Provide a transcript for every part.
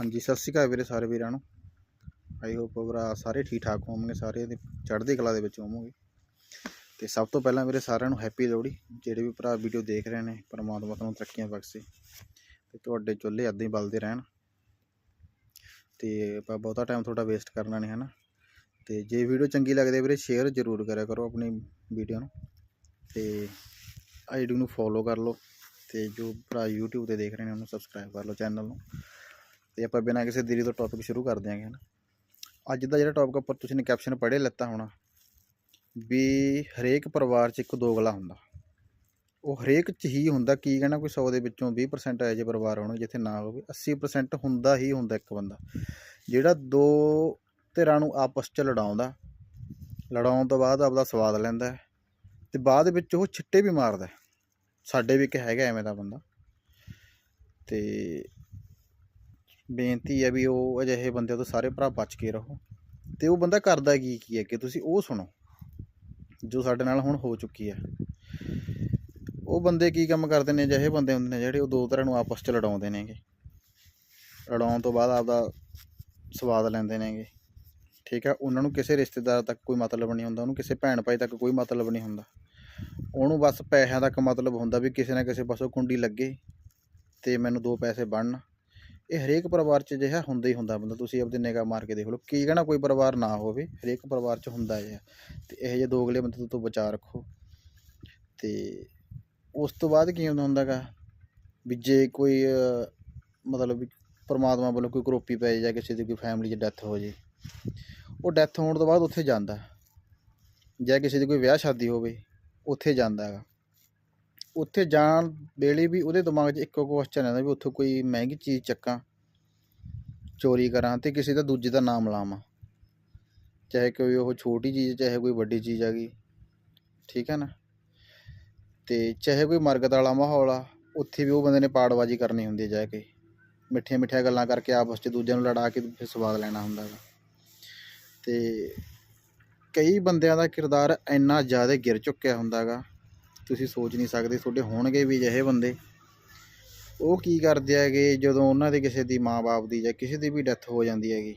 ਹਾਂਜੀ, ਸਤਿ ਸ਼੍ਰੀ ਅਕਾਲ ਵੀਰੇ ਸਾਰੇ ਵੀਰਾਂ ਨੂੰ। ਆਈ ਹੋਪ ਭਰਾ ਸਾਰੇ ਠੀਕ ਠਾਕ ਹੋਵੋਗੇ ਸਾਰੇ ਦੇ ਚੜ੍ਹਦੀ ਕਲਾ ਦੇ ਵਿੱਚ ਹੋਵੋਗੇ। ਤੇ ਸਭ ਤੋਂ ਪਹਿਲਾਂ ਵੀਰੇ ਸਾਰਿਆਂ ਨੂੰ ਹੈਪੀ ਲੋਹੜੀ, ਜਿਹੜੇ ਵੀ ਭਰਾ ਵੀਡੀਓ ਦੇਖ ਰਹੇ ਨੇ, ਪਰਮਾਤਮਾ ਤੁਹਾਨੂੰ ਤਰੱਕੀਆਂ ਬਖਸ਼ੇ। ਤੇ ਤੁਹਾਡੇ ਚੁੱਲ੍ਹੇ ਅੱਧੇ ਹੀ ਬਲਦੇ ਰਹਿਣ। ਤੇ ਆਪਾਂ ਬਹੁਤਾ ਟਾਈਮ ਤੁਹਾਡਾ ਵੇਸਟ ਕਰਨਾ ਨਹੀਂ ਹੈ ਨਾ ਤੇ ਜੇ ਵੀਡੀਓ ਚੰਗੀ ਲੱਗਦੀ ਵੀਰੇ ਸ਼ੇਅਰ ਜ਼ਰੂਰ ਕਰਿਆ ਕਰੋ ਆਪਣੀ ਵੀਡੀਓ ਨੂੰ। ਤੇ ਆਈਡੀ ਨੂੰ ਫੋਲੋ ਕਰ ਲਓ। ਤੇ ਜੋ ਭਰਾ YouTube ਤੇ ਦੇਖ ਰਹੇ ਨੇ, ਉਹਨੂੰ ਸਬਸਕ੍ਰਾਈਬ ਕਰ ਲਓ ਚੈਨਲ ਨੂੰ। ਤੇ ਆਪਾਂ ਬਿਨਾਂ ਕਿਸੇ ਦੇਰੀ ਤੋਂ ਟੌਪਿਕ ਸ਼ੁਰੂ ਕਰ ਦਿਆਂਗੇ ਹਨਾ। ਅੱਜ ਦਾ ਜਿਹੜਾ ਟੌਪਿਕ ਉੱਪਰ ਤੁਸੀਂ ਨੇ ਕੈਪਸ਼ਨ ਪੜ੍ਹੇ ਲੱਤਾ ਹੋਣਾ, ਵੀ ਹਰੇਕ ਪਰਿਵਾਰ 'ਚ ਇੱਕ ਦੋਗਲਾ ਹੁੰਦਾ। ਉਹ ਹਰੇਕ 'ਚ ਹੀ ਹੁੰਦਾ, ਕੀ ਕਹਿਣਾ, ਕੋਈ 100 ਦੇ ਵਿੱਚੋਂ 20% ਇਹੋ ਜਿਹੇ ਪਰਿਵਾਰ ਹੋਣ, ਜਿੱਥੇ ਨਾ ਹੋਵੇ 80% ਹੁੰਦਾ ਹੀ ਹੁੰਦਾ ਇੱਕ ਬੰਦਾ। ਜਿਹੜਾ ਦੋ ਧਿਰਾਂ ਨੂੰ ਆਪਸ 'ਚ ਲੜਾਉਂਦਾ, ਲੜਾਉਣ ਤੋਂ ਬਾਅਦ ਆਪਦਾ ਸਵਾਦ ਲੈਂਦਾ ਹੈ, ਤੇ ਬਾਅਦ ਵਿੱਚ ਉਹ ਛਿੱਟੇ ਵੀ ਮਾਰਦਾ ਸਾਡੇ ਵੀ ਇੱਕ ਹੈਗਾ ਐਵੇਂ ਦਾ ਬੰਦਾ। ਤੇ ਬੇਨਤੀ ਹੈ ਵੀ ਉਹ ਅਜਿਹੇ ਬੰਦੇ ਤੋਂ ਸਾਰੇ ਭਰਾ ਬਚ ਕੇ ਰਹੋ। ਤੇ ਉਹ ਬੰਦਾ ਕਰਦਾ ਕੀ ਕੀ ਹੈ ਕਿ ਤੁਸੀਂ ਉਹ ਸੁਣੋ, ਜੋ ਸਾਡੇ ਨਾਲ ਹੁਣ ਹੋ ਚੁੱਕੀ ਹੈ। ਉਹ ਬੰਦੇ ਕੀ ਕੰਮ ਕਰਦੇ ਨੇ? ਅਜਿਹੇ ਬੰਦੇ ਹੁੰਦੇ ਨੇ ਜਿਹੜੇ ਉਹ ਦੋ ਤਰ੍ਹਾਂ ਨੂੰ ਆਪਸ 'ਚ ਲੜਾਉਂਦੇ ਨੇਗੇ। ਲੜਾਉਣ ਤੋਂ ਬਾਅਦ ਆਪਦਾ ਸਵਾਦ ਲੈਂਦੇ ਨੇਗੇ। ਠੀਕ ਹੈ, ਉਹਨਾਂ ਨੂੰ ਕਿਸੇ ਰਿਸ਼ਤੇਦਾਰ ਤੱਕ ਕੋਈ ਮਤਲਬ ਨਹੀਂ ਹੁੰਦਾ, ਉਹਨੂੰ ਕਿਸੇ ਭੈਣ ਭਾਈ ਤੱਕ ਕੋਈ ਮਤਲਬ ਨਹੀਂ ਹੁੰਦਾ। ਉਹਨੂੰ ਬਸ ਪੈਸਿਆਂ ਤੱਕ ਮਤਲਬ ਹੁੰਦਾ ਵੀ ਕਿਸੇ ਨਾ ਕਿਸੇ ਪਾਸੋਂ ਕੁੰਡੀ ਲੱਗੇ ਤੇ ਮੈਨੂੰ ਦੋ ਪੈਸੇ ਬਣਨ। ਇਹ ਹਰੇਕ ਪਰਿਵਾਰ 'ਚ ਜਿਹੜਾ ਹੁੰਦਾ ਹੀ ਹੁੰਦਾ ਬੰਦਾ, ਤੁਸੀਂ ਆਪਦੀ ਨਿਗਾਹ ਮਾਰ ਕੇ ਦੇਖ ਲਓ, ਕੀ ਕਹਿਣਾ ਕੋਈ ਪਰਿਵਾਰ ਨਾ ਹੋਵੇ, ਹਰੇਕ ਪਰਿਵਾਰ 'ਚ ਹੁੰਦਾ ਇਹ ਤੇ ਇਹ ਜਿਹੇ ਦੋਗਲੇ ਬੰਦੇ ਤੋਂ ਬਚਾ ਰੱਖੋ। ਤੇ ਉਸ ਤੋਂ ਬਾਅਦ ਕੀ ਹੁੰਦਾ ਹੁੰਦਾਗਾ, ਵੀ ਜੇ ਕੋਈ ਮਤਲਬ ਵੀ ਪਰਮਾਤਮਾ ਵੱਲੋਂ ਕੋਈ ਕਰੋਪੀ ਪੈ ਜਾਏ ਜਾਂ ਕਿਸੇ ਦੀ ਕੋਈ ਫੈਮਿਲੀ 'ਚ ਡੈਥ ਹੋ ਜੇ ਉਹ ਡੈਥ ਹੋਣ ਤੋਂ ਬਾਅਦ ਉੱਥੇ ਜਾਂਦਾ। ਜਾਂ ਕਿਸੇ ਦੀ ਕੋਈ ਵਿਆਹ ਸ਼ਾਦੀ ਹੋਵੇ, ਉੱਥੇ ਜਾਂਦਾ ਹੈਗਾ। ਉੱਥੇ ਜਾਣ ਵੇਲੇ ਵੀ ਉਹਦੇ ਦਿਮਾਗ 'ਚ ਇੱਕੋ ਕੁਐਸਚਨ ਰਹਿੰਦਾ ਵੀ ਉੱਥੋਂ ਕੋਈ ਮਹਿੰਗੀ ਚੀਜ਼ ਚੱਕਾਂ, ਚੋਰੀ ਕਰਾਂ ਤੇ ਕਿਸੇ ਦਾ ਦੂਜੇ ਦਾ ਨਾਮ ਲਾਵਾਂ। ਚਾਹੇ ਕੋਈ ਉਹ ਛੋਟੀ ਚੀਜ਼, ਚਾਹੇ ਕੋਈ ਵੱਡੀ ਚੀਜ਼ ਆ ਗਈ ਠੀਕ ਹੈ ਨਾ? ਤੇ ਚਾਹੇ ਕੋਈ ਮਰਗਤ ਵਾਲਾ ਮਾਹੌਲ ਆ, ਉੱਥੇ ਵੀ ਉਹ ਬੰਦੇ ਨੇ ਪਾੜਬਾਜੀ ਕਰਨੀ ਹੁੰਦੀ ਹੈ ਜਾ ਕੇ। ਮਿੱਠੀਆਂ ਮਿੱਠੀਆਂ ਗੱਲਾਂ ਕਰਕੇ ਆਪਸ 'ਚ ਦੂਜਿਆਂ ਨੂੰ ਲੜਾ ਕੇ ਫਿਰ ਸਵਾਦ ਲੈਣਾ ਹੁੰਦਾ ਗਾ ਤੇ ਕਈ ਬੰਦਿਆਂ ਦਾ ਕਿਰਦਾਰ ਇੰਨਾ ਜ਼ਿਆਦਾ ਗਿਰ ਚੁੱਕਿਆ ਹੁੰਦਾ ਗਾ ਤੁਸੀਂ ਸੋਚ ਨਹੀਂ ਸਕਦੇ, ਤੁਹਾਡੇ ਹੋਣਗੇ ਵੀ ਅਜਿਹੇ ਬੰਦੇ। ਉਹ ਕੀ ਕਰਦੇ ਹੈਗੇ, ਜਦੋਂ ਉਹਨਾਂ ਦੇ ਕਿਸੇ ਦੀ ਮਾਂ-ਬਾਪ ਦੀ ਜਾਂ ਕਿਸੇ ਦੀ ਵੀ ਡੈਥ ਹੋ ਜਾਂਦੀ ਹੈਗੀ।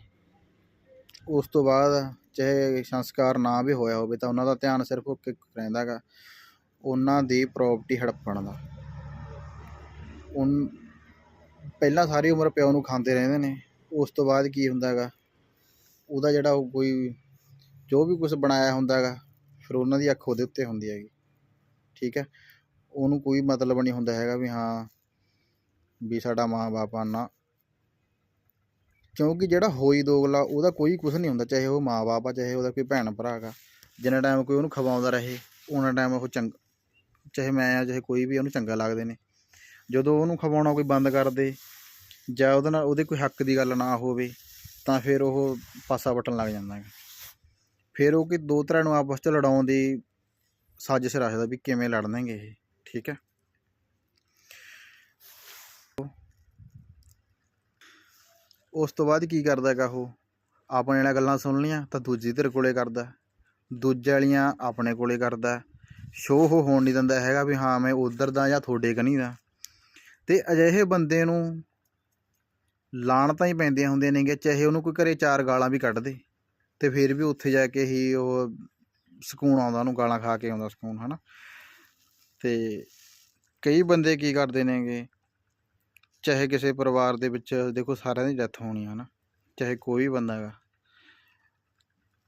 ਉਸ ਤੋਂ ਬਾਅਦ ਚਾਹੇ ਸੰਸਕਾਰ ਨਾ ਵੀ ਹੋਇਆ ਹੋਵੇ, ਤਾਂ ਉਹਨਾਂ ਦਾ ਧਿਆਨ ਸਿਰਫ ਇੱਕ ਰਹਿੰਦਾ ਗਾ ਉਹਨਾਂ ਦੀ ਪ੍ਰਾਪਰਟੀ ਹੜੱਪਣ ਦਾ। ਉਨ, ਪਹਿਲਾਂ ਸਾਰੀ ਉਮਰ ਪਿਓ ਨੂੰ ਖਾਂਦੇ ਰਹਿੰਦੇ ਨੇ। ਉਸ ਤੋਂ ਬਾਅਦ ਕੀ ਹੁੰਦਾ ਹੈਗਾ, ਉਹਦਾ ਜਿਹੜਾ ਉਹ ਕੋਈ, ਜੋ ਵੀ ਕੁਝ ਬਣਾਇਆ ਹੁੰਦਾ ਹੈਗਾ, ਫਿਰ ਉਹਨਾਂ ਦੀ ਅੱਖ ਉਹਦੇ ਉੱਤੇ ਹੁੰਦੀ ਹੈਗੀ। ਠੀਕ ਹੈ। ਉਹਨੂੰ ਕੋਈ ਮਤਲਬ ਨਹੀਂ ਹੁੰਦਾ ਹੈਗਾ ਵੀ ਹਾਂ ਵੀ ਸਾਡਾ ਮਾਂ-ਬਾਪ ਆ ਨਾ ਕਿਉਂਕਿ ਜਿਹੜਾ ਹੋਈ ਦੋਗਲਾ ਉਹਦਾ ਕੋਈ ਕੁਝ ਨਹੀਂ ਹੁੰਦਾ, ਚਾਹੇ ਉਹ ਮਾਂ-ਬਾਪ ਆ, ਚਾਹੇ ਉਹਦਾ ਕੋਈ ਭੈਣ ਭਰਾ ਹੈਗਾ। ਜਿੰਨਾ ਟਾਈਮ ਕੋਈ ਉਹਨੂੰ ਖਵਾਉਂਦਾ ਰਹੇ ਉਹਨਾਂ ਟਾਈਮ ਉਹ ਚੰਗ, ਚਾਹੇ ਮੈਂ ਆ, ਚਾਹੇ ਕੋਈ ਵੀ ਉਹਨੂੰ ਚੰਗਾ ਲੱਗਦੇ ਨੇ। ਜਦੋਂ ਉਹਨੂੰ ਖਵਾਉਣਾ ਕੋਈ ਬੰਦ ਕਰ ਦੇ ਜਾਂ ਉਹਦੇ ਨਾਲ ਉਹਦੇ ਕੋਈ ਹੱਕ ਦੀ ਗੱਲ ਨਾ ਹੋਵੇ, ਤਾਂ ਫਿਰ ਉਹ ਪਾਸਾ ਵਟਣ ਲੱਗ ਜਾਂਦਾ ਹੈ ਫਿਰ ਉਹ ਕਿ ਦੋ ਤਰ੍ਹਾਂ ਨੂੰ ਆਪਸ 'ਚ ਲੜਾਉਣ ਦੀ ਸਾਜ਼ਿਸ਼ ਰੱਖਦਾ ਵੀ ਕਿਵੇਂ ਲੜਨਗੇ ਇਹ, ਠੀਕ ਹੈ? ਉਸ ਤੋਂ ਬਾਅਦ ਕੀ ਕਰਦਾ ਹੈਗਾ ਉਹ? ਆਪਣੇ ਨਾਲ ਗੱਲਾਂ ਸੁਣ ਲੀਆਂ ਤਾਂ ਦੂਜੀ ਧਿਰ ਕੋਲੇ ਕਰਦਾ ਦੂਜੇ ਵਾਲੀਆਂ ਆਪਣੇ ਕੋਲੇ ਕਰਦਾ ਸ਼ੋਅ ਉਹ ਹੋਣ ਨਹੀਂ ਦਿੰਦਾ ਹੈਗਾ ਵੀ ਹਾਂ ਮੈਂ ਉਧਰ ਦਾ ਜਾਂ ਤੁਹਾਡੇ ਕਨੀ ਦਾ। ਤੇ ਅਜਿਹੇ ਬੰਦੇ ਨੂੰ ਲਾਣਤਾਂ ਹੀ ਪੈਂਦੀਆਂ ਹੁੰਦੀਆਂ ਨੇਗੇ ਚਾਹੇ ਉਹਨੂੰ ਕੋਈ ਘਰੇ ਚਾਰ ਗਾਲਾਂ ਵੀ ਕੱਢ ਦੇ ਤੇ ਫਿਰ ਵੀ ਉੱਥੇ ਜਾ ਕੇ ਹੀ ਉਹ ਸਕੂਨ ਆਉਂਦਾ, ਉਹਨੂੰ ਗਾਲਾਂ ਖਾ ਕੇ ਆਉਂਦਾ ਸਕੂਨ, ਹਨਾ? ਤੇ ਕਈ ਬੰਦੇ ਕੀ ਕਰਦੇ ਨੇਗੇ? ਚਾਹੇ ਕਿਸੇ ਪਰਿਵਾਰ ਦੇ ਵਿੱਚ, ਦੇਖੋ ਸਾਰਿਆਂ ਦੀ ਡੈਥ ਹੋਣੀ ਹੈ ਨਾ ਚਾਹੇ ਕੋਈ ਬੰਦਾ ਹੈਗਾ।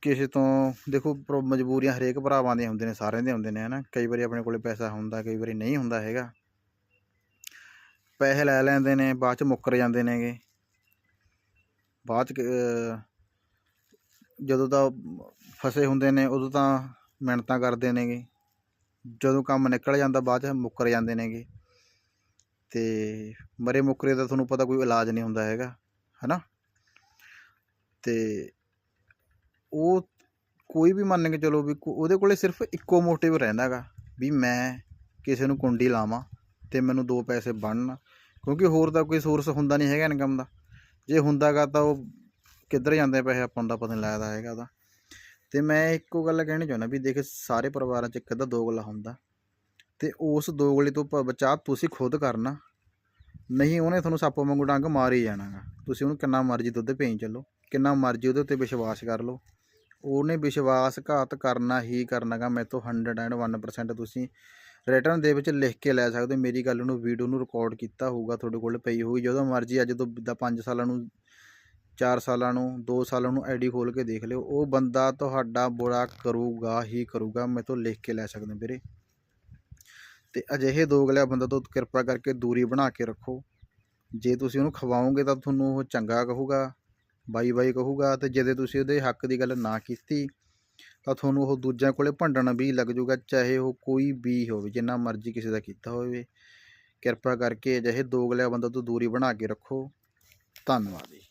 ਕਿਸੇ ਤੋਂ, ਦੇਖੋ ਮਜਬੂਰੀਆਂ ਹਰੇਕ ਭਰਾਵਾਂ ਦੀਆਂ ਹੁੰਦੇ ਨੇ, ਸਾਰਿਆਂ ਦੇ ਹੁੰਦੇ ਨੇ, ਹਨਾ? ਕਈ ਵਾਰੀ ਆਪਣੇ ਕੋਲੇ ਪੈਸਾ ਹੁੰਦਾ, ਕਈ ਵਾਰੀ ਨਹੀਂ ਹੁੰਦਾ ਹੈਗਾ। ਪੈਸੇ ਲੈ ਲੈਂਦੇ ਨੇ, ਬਾਅਦ ਚ ਮੁੱਕਰ ਜਾਂਦੇ ਨੇਗੇ। ਬਾਅਦ ਚ ਜਦੋਂ ਤਾਂ ਫਸੇ ਹੁੰਦੇ ਨੇ, ਉਦੋਂ ਤਾਂ ਮਿਹਨਤਾਂ ਕਰਦੇ ਨੇਗੇ। ਜਦੋਂ ਕੰਮ ਨਿਕਲ ਜਾਂਦਾ, ਬਾਅਦ ਚ ਮੁੱਕਰ ਜਾਂਦੇ ਨੇਗੇ। ਤੇ ਮਰੇ ਮੁੱਕਰੇ ਦਾ ਤੁਹਾਨੂੰ ਪਤਾ ਕੋਈ ਇਲਾਜ ਨਹੀਂ ਹੁੰਦਾ ਹੈਗਾ, ਹਨਾ? ਤੇ ਉਹ ਕੋਈ ਵੀ ਮੰਨ ਕੇ ਚਲੋ ਵੀ ਉਹਦੇ ਕੋਲੇ ਸਿਰਫ ਇੱਕੋ ਮੋਟਿਵ ਰਹਿੰਦਾ ਗਾ ਵੀ ਮੈਂ ਕਿਸੇ ਨੂੰ ਕੁੰਡੀ ਲਾਵਾਂ ਤੇ ਮੈਨੂੰ ਦੋ ਪੈਸੇ ਬਣਨ। ਕਿਉਂਕਿ ਹੋਰ ਤਾਂ ਕੋਈ ਸੋਰਸ ਹੁੰਦਾ ਨਹੀਂ ਹੈਗਾ ਇਨਕਮ ਦਾ। ਜੇ ਹੁੰਦਾਗਾ ਤਾਂ ਉਹ ਕਿੱਧਰ ਜਾਂਦੇ ਪੈਸੇ ਆਪਾਂ ਨੂੰ ਤਾਂ ਪਤਾ ਨਹੀਂ ਲੱਗਦਾ ਹੈਗਾ ਉਹਦਾ। ਤੇ ਮੈਂ ਇੱਕੋ ਗੱਲ ਕਹਿਣੀ ਚਾਹੁੰਦਾ ਵੀ ਦੇਖ ਸਾਰੇ ਪਰਿਵਾਰਾਂ 'ਚ ਇੱਕ ਅੱਧਾ ਦੋਗਲਾ ਹੁੰਦਾ। ਤੇ ਉਸ ਦੋਗਲੇ ਤੋਂ ਪ- ਬਚਾਅ ਤੁਸੀਂ ਖੁਦ ਕਰਨਾ। ਨਹੀਂ ਉਹਨੇ ਤੁਹਾਨੂੰ ਸੱਪ ਵਾਂਗੂ ਡੰਗ ਮਾਰ ਹੀ ਜਾਣਾ ਗਾ ਤੁਸੀਂ ਉਹਨੂੰ ਕਿੰਨਾ ਮਰਜ਼ੀ ਦੁੱਧ ਪੇਈ ਚੱਲੋ, ਕਿੰਨਾ ਮਰਜ਼ੀ ਉਹਦੇ ਉੱਤੇ ਵਿਸ਼ਵਾਸ ਕਰ ਲਓ। ਉਹਨੇ ਵਿਸ਼ਵਾਸਘਾਤ ਕਰਨਾ ਹੀ ਕਰਨਾਗਾ, ਮੇਰੇ ਤੋਂ 101% ਤੁਸੀਂ ਰਿਟਰਨ ਦੇ ਵਿੱਚ ਲਿਖ ਕੇ ਲੈ ਸਕਦੇ ਹੋ। ਮੇਰੀ ਗੱਲ ਨੂੰ ਵੀਡੀਓ ਨੂੰ ਰਿਕਾਰਡ ਕੀਤਾ ਹੋਊਗਾ, ਤੁਹਾਡੇ ਕੋਲ ਪਈ ਹੋਊਗੀ। ਜਦੋਂ ਮਰਜ਼ੀ ਅੱਜ ਤੋਂ ਦਾ 5 ਸਾਲਾਂ ਨੂੰ 4 ਸਾਲਾਂ ਨੂੰ 2 ਸਾਲਾਂ ਨੂੰ ਆਈਡੀ ਖੋਲ ਕੇ ਦੇਖ ਲਿਓ। ਉਹ ਬੰਦਾ ਤੁਹਾਡਾ ਬੁਰਾ ਕਰੂਗਾ, ਹੀ ਕਰੂਗਾ, ਮੇਰੇ ਤੋਂ ਲਿਖ ਕੇ ਲੈ ਸਕਦੇ ਵੀਰੇ। ਤੇ ਅਜਿਹੇ ਦੋਗਲਿਆ ਬੰਦਾ ਤੋਂ ਕਿਰਪਾ ਕਰਕੇ ਦੂਰੀ ਬਣਾ ਕੇ ਰੱਖੋ। ਜੇ ਤੁਸੀਂ ਉਹਨੂੰ ਖਵਾਓਗੇ ਤਾਂ ਤੁਹਾਨੂੰ ਉਹ ਚੰਗਾ ਕਹੂਗਾ, ਬਾਈ ਬਾਈ ਕਹੂਗਾ, ਤੇ ਜਦੋਂ ਤੁਸੀਂ ਉਹਦੇ ਹੱਕ ਦੀ ਗੱਲ ਨਾ ਕੀਤੀ, ਤਾਂ ਤੁਹਾਨੂੰ ਉਹ ਦੂਜਿਆਂ ਕੋਲੇ ਭੰਡਣ ਵੀ ਲੱਗ ਜਾਊਗਾ ਚਾਹੇ ਉਹ ਕੋਈ ਵੀ ਹੋਵੇ, ਜਿੰਨਾ ਮਰਜ਼ੀ ਕਿਸੇ ਦਾ ਕੀਤਾ ਹੋਵੇ। ਕਿਰਪਾ ਕਰਕੇ ਅਜਿਹੇ ਦੋਗਲਿਆ ਬੰਦਾ ਤੋਂ ਦੂਰੀ ਬਣਾ ਕੇ ਰੱਖੋ। ਧੰਨਵਾਦ ਜੀ।